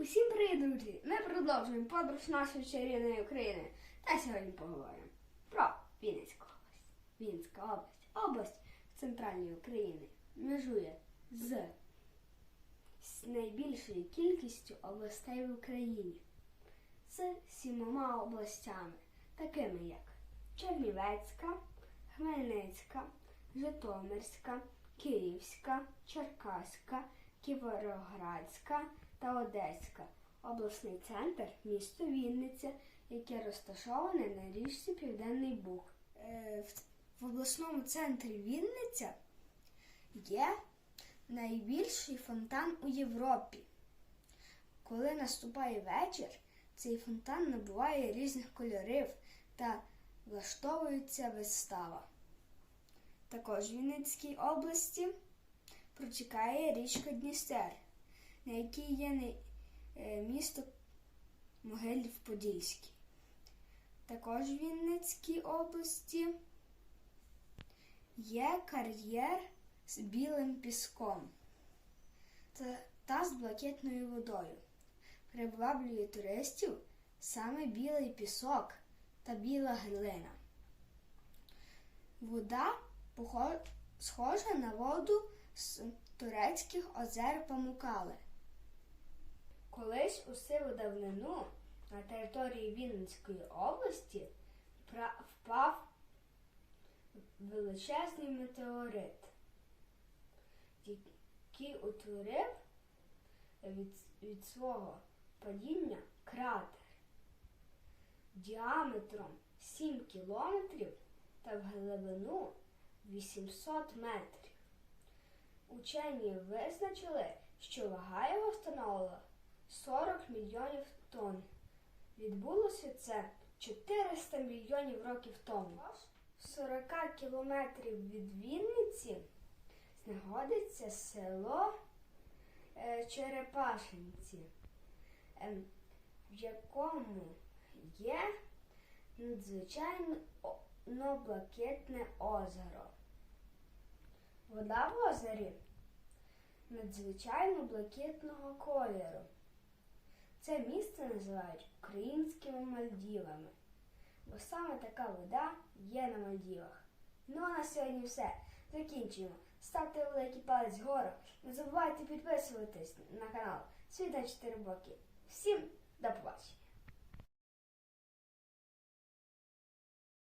Усім привіт, друзі! Ми продовжуємо подорож нашої чарівної України. Та сьогодні поговоримо про Вінницьку область. Вінницька область. Область в центральній Україні межує з, найбільшою кількістю областей в Україні з сімома областями, такими як Чернівецька, Хмельницька, Житомирська, Київська, Черкаська, Кіровоградська та Одеська. Обласний центр місто Вінниця, яке розташоване на річці Південний Буг. Е, В обласному центрі Вінниця є найбільший фонтан у Європі. Коли наступає вечір, цей фонтан набуває різних кольорів та влаштовується вистава. Також в Вінницькій області протікає річка Дністер, на якій є е, місто Могилів-Подільський. Також в Вінницькій області є кар'єр з білим піском та з блакитною водою. Приваблює туристів саме білий пісок та біла глина. Вода схожа на воду з турецьких озер Памукали. Колись у сиву давнину на території Вінницької області впав величезний метеорит, який утворив від, від свого падіння кратер діаметром 7 кілометрів та в глибину 800 метрів. Учені визначили, що вага його становила 40 мільйонів тонн. Відбулося це 400 мільйонів років тому. В 40 кілометрів від Вінниці знаходиться село е, Черепашинці, ем, в якому є надзвичайно блакитне озеро. Вода в озері надзвичайно блакитного кольору. Це місце називають українськими Мальдівами, бо саме така вода є на Мальдівах. Ну а на сьогодні все. Закінчуємо. Ставте великий палець вгору. Не забувайте підписуватись на канал Світа 4 боки. Всім!